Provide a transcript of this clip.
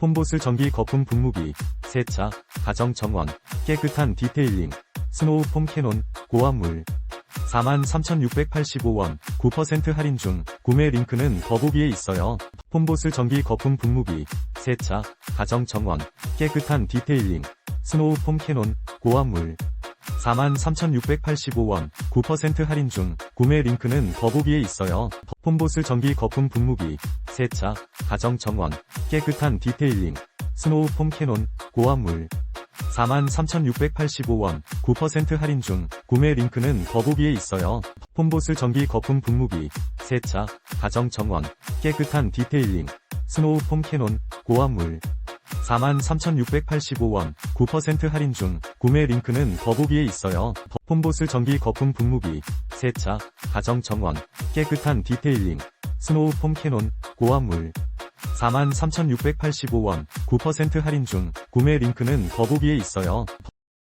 폼보스 전기 거품 분무기, 세차, 가정 정원, 깨끗한 디테일링, 스노우 폼 캐논, 고압물. 43,685원, 9% 할인 중, 구매 링크는 더보기에 있어요. 폼보스 전기 거품 분무기, 세차, 가정 정원, 깨끗한 디테일링, 스노우 폼 캐논, 고압물. 43,685원, 9% 할인 중, 구매 링크는 더보기에 있어요. 폼보스 전기 거품 분무기, 세차, 가정 정원, 깨끗한 디테일링, 스노우 폼 캐논, 고압물. 43,685원, 9% 할인 중, 구매 링크는 더보기에 있어요. 폼보스 전기 거품 분무기, 세차, 가정 정원, 깨끗한 디테일링, 스노우 폼 캐논, 고압물. 43,685원, 9% 할인 중, 구매 링크는 더보기에 있어요. 폼보스 전기 거품 분무기, 세차, 가정 정원, 깨끗한 디테일링, 스노우 폼 캐논, 고압물. 43,685원, 9% 할인 중, 구매 링크는 더보기에 있어요.